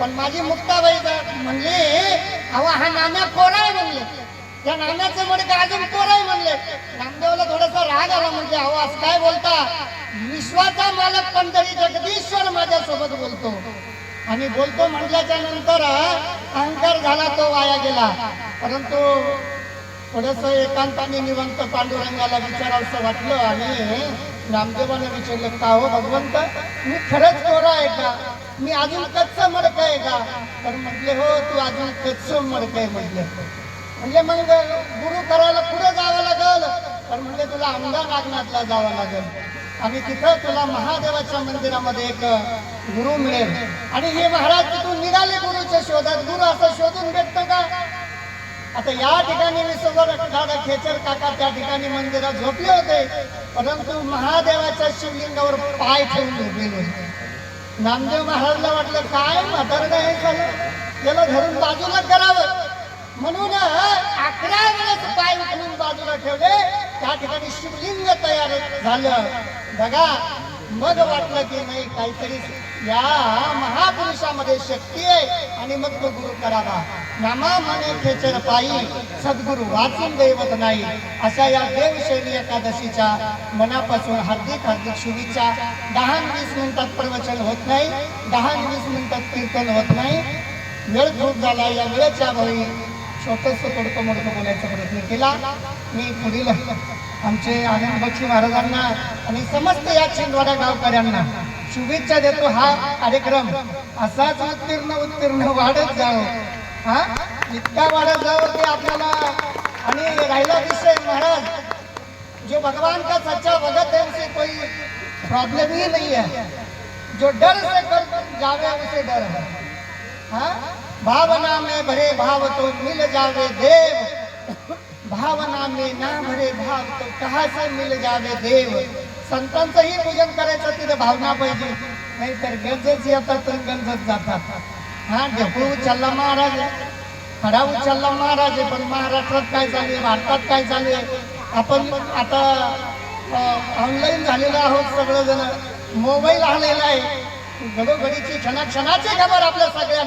पण माझी मुक्ताबाई म्हणली अहो हा नाम्या कोराय म्हणले. त्या नाम्याचं म्हणजे अजून कोराय म्हणले. नामदेवला थोडासा राग आला म्हणजे अहो आज काय बोलता? विश्वाचा मालक पण तरी जगदीश्वर माझ्यासोबत बोलतो. आणि बोलतो म्हटल्याच्या नंतर अहंकार झाला तो वाया गेला. परंतु थोडस एकांताने निवंत पांडुरंगाला विचारावं वाटलं आणि नामदेवाने विचारलं का हो भगवंत? मी खरंच कोरा आहे का? मी अजून कच्च मडक आहे का? तर म्हटले हो तू अजून कच्च मडक आहे म्हटले. म्हणजे मग गुरु करायला पुढे जावं लागल. तर म्हणजे तुला आमदार नागनाथला जावं लागेल. आणि तिथं तुला महादेवाच्या मंदिरामध्ये एक गुरु मिळेल. आणि हे महाराज तिथून निघाले गुरुच्या शोधात. गुरु असं शोधून भेटतं का? आता या ठिकाणी विसोबा दादा खेचर काका त्या ठिकाणी मंदिरात झोपले होते. परंतु महादेवाच्या शिवलिंगावर पाय ठेवून झोपलेले होते. नामदेव महाराजला वाटलं काय म्हातारं हे झालं त्याला धरून बाजूला करावं. म्हणून अकरा वेळेस पाय उचलून बाजूला ठेवले. त्या ठिकाणी शिवलिंग तयार झालं. बघा मग वाटलं की नाही काहीतरी या महापुरुषामध्ये शक्ती आहे आणि मग तो गुरु करावा. नामा मने खेचर पायी सद्गुरु वाचून दैवत नाही. अशा या देवशैली एकादशीच्या मनापासून हार्दिक हार्दिक शुभेच्छा. दहा वीस मिनिटात प्रवचन होत नाही दहा वीस मिनिटात कीर्तन होत नाही. वेळ खूप झाला या वेळेच्या भावी छोटस तोडकं मोडकं बोलायचा प्रयत्न केला. मी पुढील आमचे आनंद बक्षी महाराजांना आणि समस्त या छिंदवाडा गावकऱ्यांना शुभेच्छा देतो हा कार्यक्रम. असाच उत्तीर्ण उत्तीर्ण वाढत जाओ हा? इतका वाढत जाओ की आपल्याला आणि राहिला विषय महाराज. जो भगवान का सच्चा भगत है उसे कोई प्रॉब्लम ही नहीं है जो डर से कर जावे उसे डर है. हाँ? भावना में भरे भाव तो मिल जावे देव. भावना में ना भरे भाव तो कहा से मिल जावे देव. संतांचंही पूजन करायचं तिथे भावना पाहिजे. नाहीतर गंजच येतात तर गंजच जातात. हा ढेकळू उचलला महाराज. आहे. खडा उचलला महाराज पण महाराष्ट्रात काय झाले भारतात काय झाले आपण आता ऑनलाईन झालेलं आहोत सगळेजण. मोबाईल आलेला आहे. घडोघडीची क्षणाक्षणाची खबर आपल्या सगळ्या